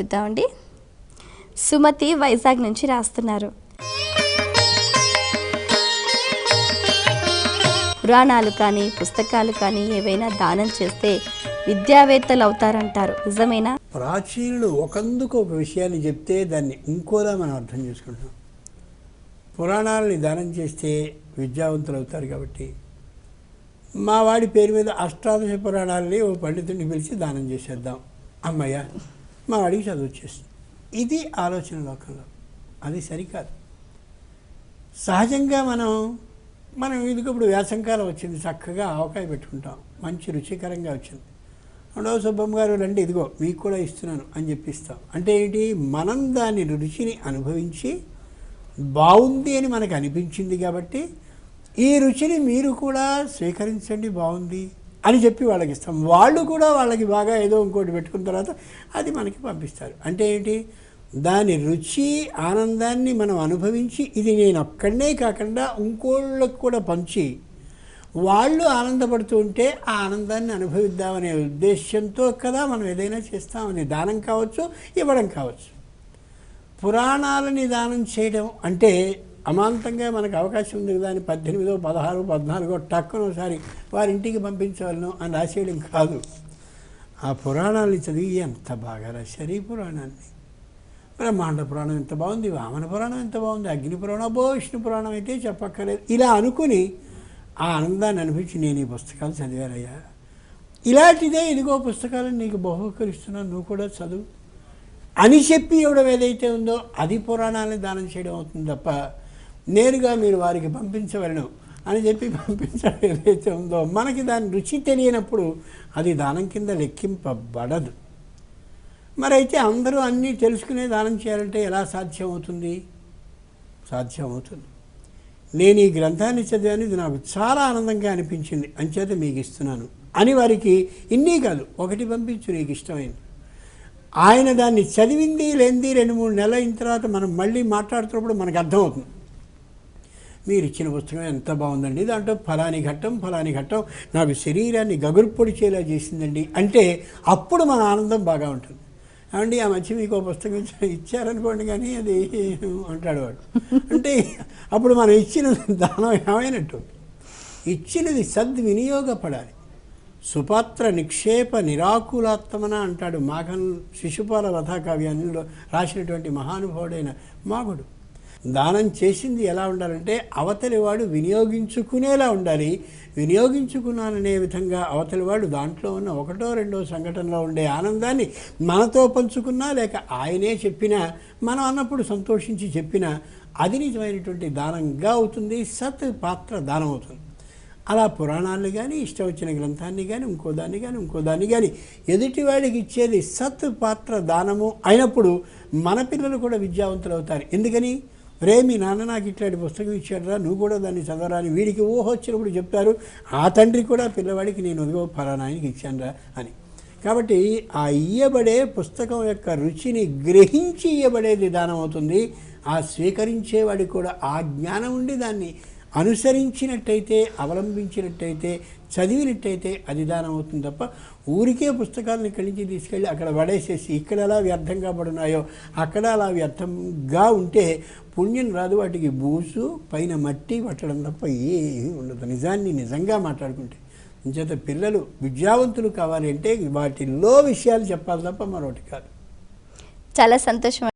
చూద్దామండి. సుమతి వైజాగ్ నుంచి రాస్తున్నారు. పురాణాలు కానీ పుస్తకాలు కానీ ఏవైనా దానం చేస్తే విద్యావేత్తలు అవుతారంటారు. నిజమేనా? ప్రాచీనులు ఒకందుకు ఒక విషయాన్ని చెప్తే దాన్ని ఇంకోలా మనం అర్థం చేసుకుంటాం. పురాణాలని దానం చేస్తే విద్యావంతులు అవుతారు కాబట్టి. మా వాడి పేరు మీద అష్టాదశ పురాణాలని ఓ పండితుడిని పిలిచి దానం చేసేద్దాం. అమ్మయ్య మా అడిగి చదువు వచ్చేస్తుంది ఇది ఆలోచన లోకంలో అది సరికాదు. సహజంగా మనం మనం ఇదికి ఇప్పుడు వేసంకాలం వచ్చింది? చక్కగా ఆవకాయ పెట్టుకుంటాం. మంచి రుచికరంగా వచ్చింది. రెండవ సుబ్బమ్మ గారు రండి ఇదిగో మీకు కూడా ఇస్తున్నాను అని చెప్పిస్తాం. అంటే ఏంటి? మనం దాని రుచిని అనుభవించి బాగుంది అని మనకు అనిపించింది కాబట్టి ఈ రుచిని మీరు కూడా స్వీకరించండి బాగుంది. అని చెప్పి వాళ్ళకి ఇస్తాం. వాళ్ళు కూడా వాళ్ళకి బాగా ఏదో ఇంకోటి పెట్టుకున్న తర్వాత అది మనకి పంపిస్తారు. అంటే ఏంటి? దాని రుచి ఆనందాన్ని మనం అనుభవించి ఇది నేను ఒక్కడనే కాకుండా ఇంకోళ్ళకు కూడా పంచి వాళ్ళు ఆనందపడుతూ ఉంటే ఆ ఆనందాన్ని అనుభవిద్దామనే ఉద్దేశంతో కదా మనం ఏదైనా చేస్తామని దానం కావచ్చు ఇవ్వడం కావచ్చు. పురాణాలని దానం చేయడం అంటే అమాంతంగా మనకు అవకాశం ఉంది కదా అని పద్దెనిమిదో పదహారు పద్నాలుగో టక్కున ఒకసారి వారి ఇంటికి పంపించవలను అని రాసేయడం కాదు. ఆ పురాణాన్ని చదివి ఎంత బాగా రాశారు ఈ పురాణాన్ని? బ్రహ్మాండ పురాణం ఎంత బాగుంది వామన పురాణం ఎంత బాగుంది అగ్ని పురాణం అబ్బో విష్ణు పురాణం అయితే చెప్పక్కర్లేదు. ఇలా అనుకుని ఆ ఆనందాన్ని అనిపించి నేను ఈ పుస్తకాలు చదివానయ్యా. ఇలాంటిదే ఇదిగో పుస్తకాలను నీకు బహుకరిస్తున్నాను నువ్వు కూడా చదువు. అని చెప్పి ఇవ్వడం ఏదైతే ఉందో అది పురాణాలను దానం చేయడం అవుతుంది తప్ప నేరుగా మీరు వారికి పంపించవలను అని చెప్పి పంపించడం ఏదైతే ఉందో మనకి దాని రుచి తెలియనప్పుడు అది దానం కింద లెక్కింపబడదు. మరి అయితే అందరూ అన్నీ తెలుసుకునే దానం చేయాలంటే ఎలా సాధ్యమవుతుంది? సాధ్యమవుతుంది. నేను ఈ గ్రంథాన్ని చదివాను ఇది నాకు చాలా ఆనందంగా అనిపించింది అంచేత మీకు ఇస్తున్నాను. అని వారికి ఇన్నీ కాదు ఒకటి పంపించు నీకు ఇష్టమైంది. ఆయన దాన్ని చదివింది లేనిది రెండు మూడు నెలల అయిన తర్వాత మనం మళ్ళీ మాట్లాడుతున్నప్పుడు మనకు అర్థమవుతుంది. మీరు ఇచ్చిన పుస్తకం ఎంత బాగుందండి. దాంట్లో ఫలాని ఘట్టం ఫలాని ఘట్టం నాకు శరీరాన్ని గగుర్పొడిచేలా చేసిందండి. అంటే అప్పుడు మన ఆనందం బాగా ఉంటుంది. ఏమండి ఆ మధ్య మీకు ఒక పుస్తకం ఇచ్చారనుకోండి కానీ అది అంటాడు వాడు. అంటే అప్పుడు మనం ఇచ్చిన దానం ఏమైనట్టు? ఇచ్చినది సద్వినియోగపడాలి. సుపాత్ర నిక్షేప నిరాకులాత్మన అంటాడు మాఘన్ శిశుపాల వధాకావ్యాన్నిలో రాసినటువంటి మహానుభావుడైన మాగుడు. దానం చేసింది ఎలా ఉండాలంటే అవతలివాడు వినియోగించుకునేలా ఉండాలి. వినియోగించుకున్నాననే విధంగా అవతలివాడు దాంట్లో ఉన్న ఒకటో రెండో సంఘటనలో ఉండే ఆనందాన్ని మనతో పంచుకున్నా లేక ఆయనే చెప్పినా మనం అన్నప్పుడు సంతోషించి చెప్పినా అది నిజమైనటువంటి దానంగా అవుతుంది సత్ పాత్ర దానం అవుతుంది. అలా పురాణాన్ని కానీ ఇష్టం వచ్చిన గ్రంథాన్ని కానీ ఇంకో దాన్ని కానీ ఇంకో దాన్ని కానీ ఎదుటివాడికి ఇచ్చేది సత్ పాత్ర దానము అయినప్పుడు మన పిల్లలు కూడా విద్యావంతులు అవుతారు ఎందుకని? రే మీ నాన్న నాకు ఇట్లాంటి పుస్తకం ఇచ్చాడురా నువ్వు కూడా దాన్ని చదవరా అని వీడికి ఊహ వచ్చినప్పుడు చెప్తారు ఆ తండ్రి కూడా పిల్లవాడికి నేను అదిగో ఫలానానికి ఇచ్చానురా అని. కాబట్టి ఆ ఇయ్యబడే పుస్తకం యొక్క రుచిని గ్రహించి ఇయ్యబడేది దానం అవుతుంది. ఆ స్వీకరించేవాడికి కూడా ఆ జ్ఞానం ఉండి దాన్ని అనుసరించినట్టయితే అవలంబించినట్టయితే చదివినట్టయితే అది దానం అవుతుంది తప్ప ఊరికే పుస్తకాలను ఇక్కడి నుంచి తీసుకెళ్ళి అక్కడ పడేసేసి ఇక్కడ ఎలా వ్యర్థంగా పడున్నాయో అక్కడ అలా వ్యర్థంగా ఉంటే పుణ్యం రాదు వాటికి బూసు పైన మట్టి పట్టడం తప్ప ఏమీ ఉండదు. నిజాన్ని నిజంగా మాట్లాడుకుంటే. అంచేత పిల్లలు విద్యావంతులు కావాలి అంటే వాటిల్లో విషయాలు చెప్పాలి తప్ప మరొకటి కాదు. చాలా సంతోషం